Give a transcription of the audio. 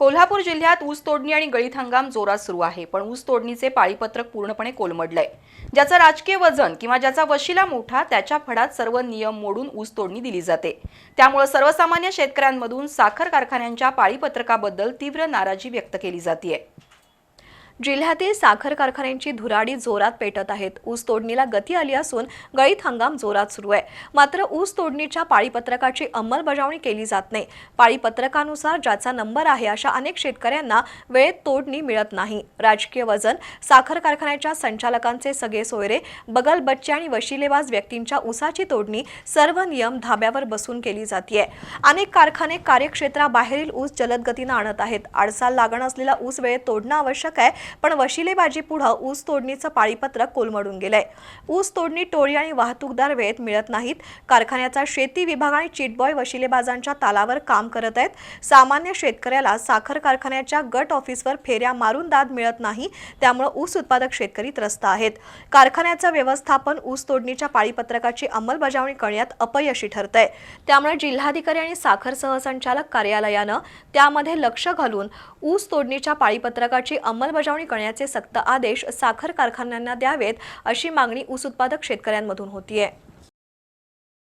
कोल्हापूर जिल्ह्यात ऊस तोडणी आणि गळीत हंगाम जोरात सुरू आहे. पण ऊस तोडणीचे पाळीपत्रक पूर्णपणे कोलमडलंय. ज्याचं राजकीय वजन किंवा ज्याचा वशिला मोठा त्याच्या फडात सर्व नियम मोडून ऊस तोडणी दिली जाते. त्यामुळे सर्वसामान्य शेतकऱ्यांमधून साखर कारखान्यांच्या पाळीपत्रकाबद्दल तीव्र नाराजी व्यक्त केली जाते जिल्ह्यातील साखर कारखान्यांची धुराडी जोरात पेटत आहेत. ऊस तोडणीला गती आली असून गळीत हंगाम जोरात सुरू आहे. मात्र ऊस तोडणीच्या पाळीपत्रकाची अंमलबजावणी केली जात नाही. पाळीपत्रकानुसार ज्याचा नंबर आहे अशा अनेक शेतकऱ्यांना वेळेत तोडणी मिळत नाही. राजकीय वजन साखर कारखान्याच्या संचालकांचे सगळे सोयरे बगल बच्चे आणि वशिलेबाज व्यक्तींच्या ऊसाची तोडणी सर्व नियम धाब्यावर बसून केली जाते अनेक कारखाने कार्यक्षेत्राबाहेरील ऊस जलद गतीनं आणत आहेत. आडसाल लागण असलेला ऊस वेळेत तोडणं आवश्यक आहे. पण वशिलेबाजी पुढं ऊस तोडणीचं पाळीपत्रक कोलमडून गेलंय. ऊस तोडणी टोळी आणि वाहतूकदार वेळेत मिळत नाहीत. कारखान्याचा शेती विभाग आणि चिटबॉय वशिलेबाजांच्या तालावर काम करत आहेत. सामान्य शेतकऱ्याला साखर कारखान्याच्या गट ऑफिसवर फेऱ्या मारून दाद मिळत नाही त्यामुळे ऊस उत्पादक शेतकरी त्रस्त आहेत. कारखान्याचं व्यवस्थापन ऊस तोडणीच्या पाळीपत्रकाची अंमलबजावणी करण्यात अपयशी ठरतंय. त्यामुळे जिल्हाधिकारी आणि साखर सहसंचालक कार्यालयानं त्यामध्ये लक्ष घालून ऊस तोडणीच्या पाळीपत्रकाची अंमलबजावणी अंमलबजावणी करण्याचे सक्त आदेश साखर कारखान्यांना द्यावेत अशी मागणी ऊस उत्पादक शेतकऱ्यांमधून होतीये.